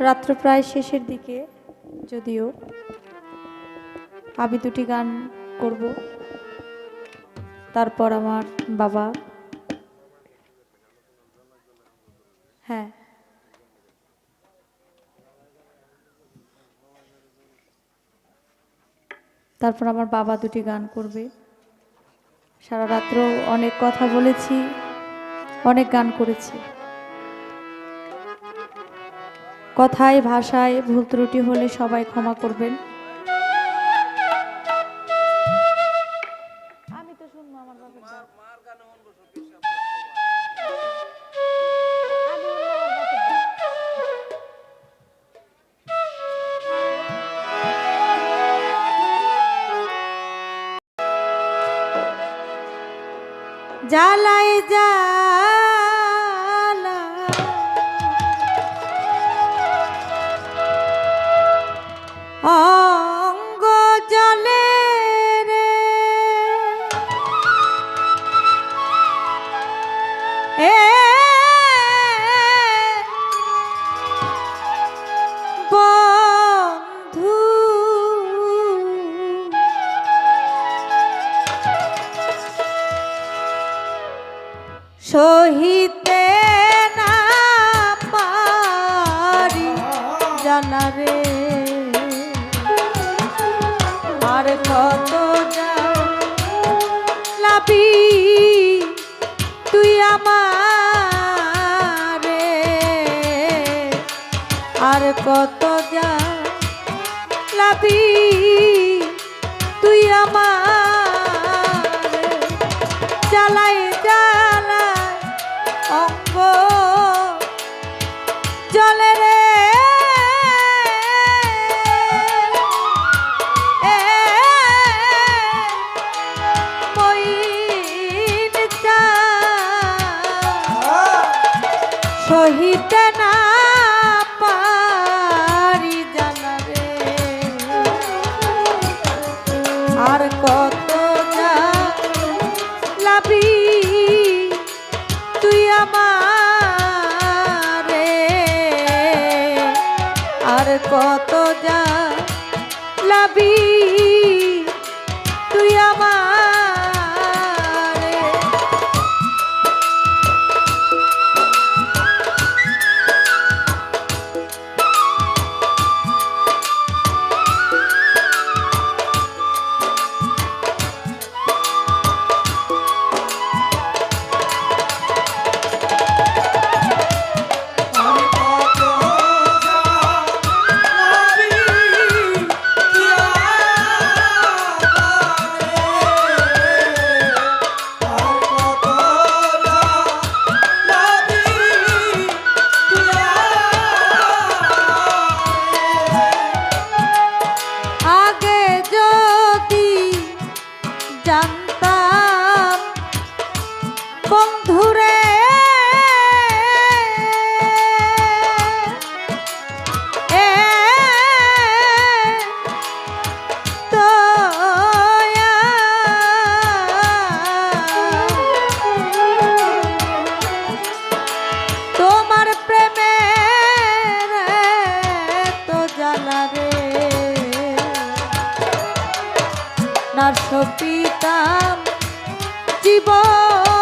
রাত্র প্রায় শেষের দিকে যদিও আমি দুটি গান করব। তারপর আমার বাবা হ্যাঁ। তারপর আমার বাবা দুটি গান করবে। সারা রাত্র অনেক কথা বলেছি, অনেক গান করেছি। কথায় ভাষায় ভুল ত্রুটি হলে সবাই ক্ষমা করবেন। আমি তো কত লাভি তুই আমার। আর কত যা লাভি তুই আমার। জ্বালাই সহিতে না পারি জানা রে আর কত যা লাভি তুই আমারে। আর কত যা লাবি তুই আমারে। না পিতাম জীবন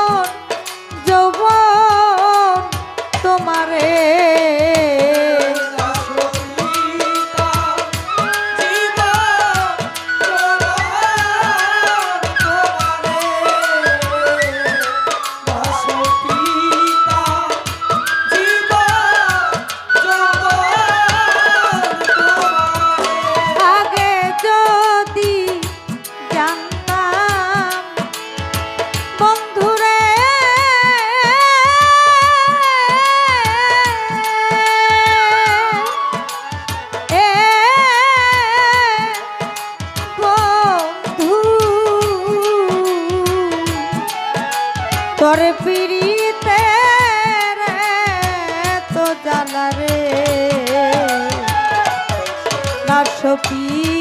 না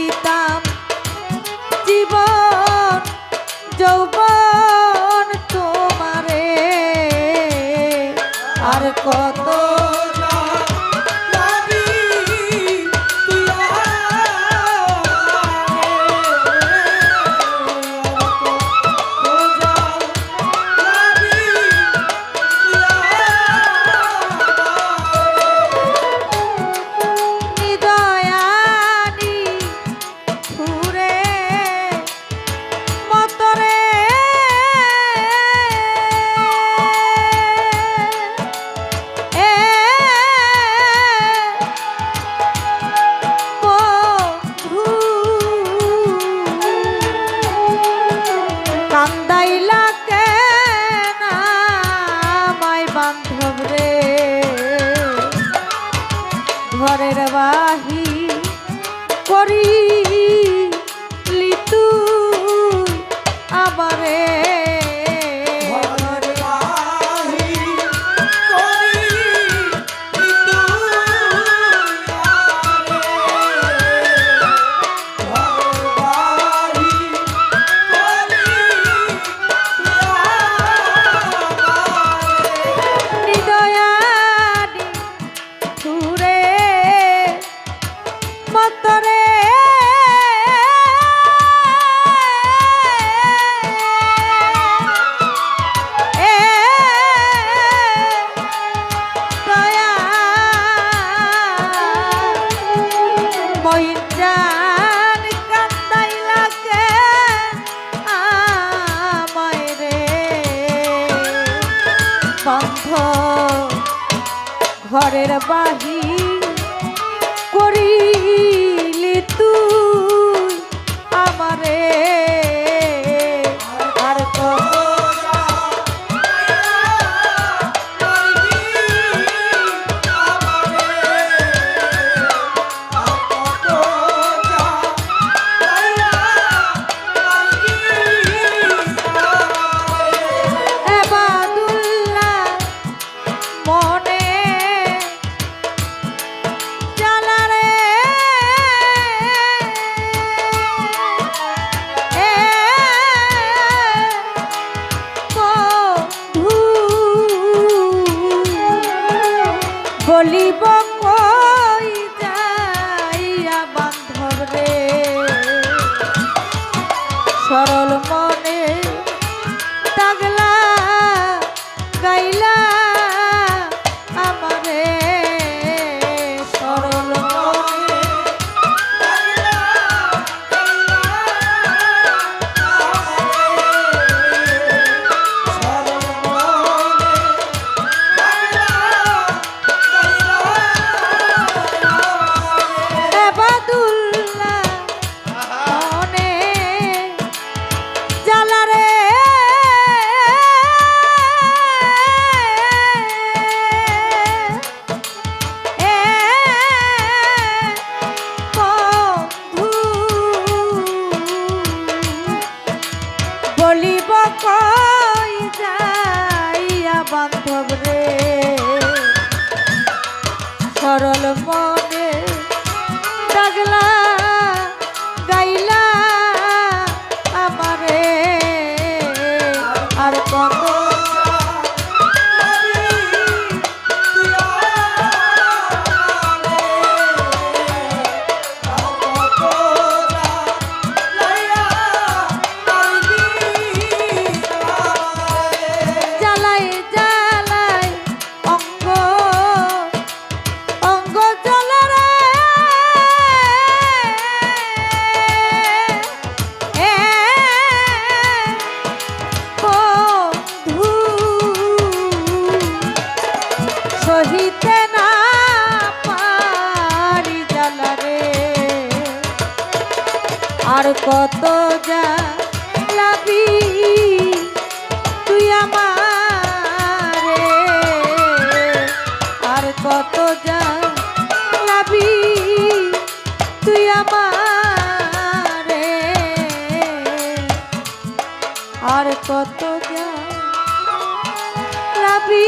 ঘরের বা ঘরের বাহি করিলি তুই আমারে। আমার কত যা লাবি তুই আমারে। আর কত যা লাবি তুই আমারে। আর কত যা লাবি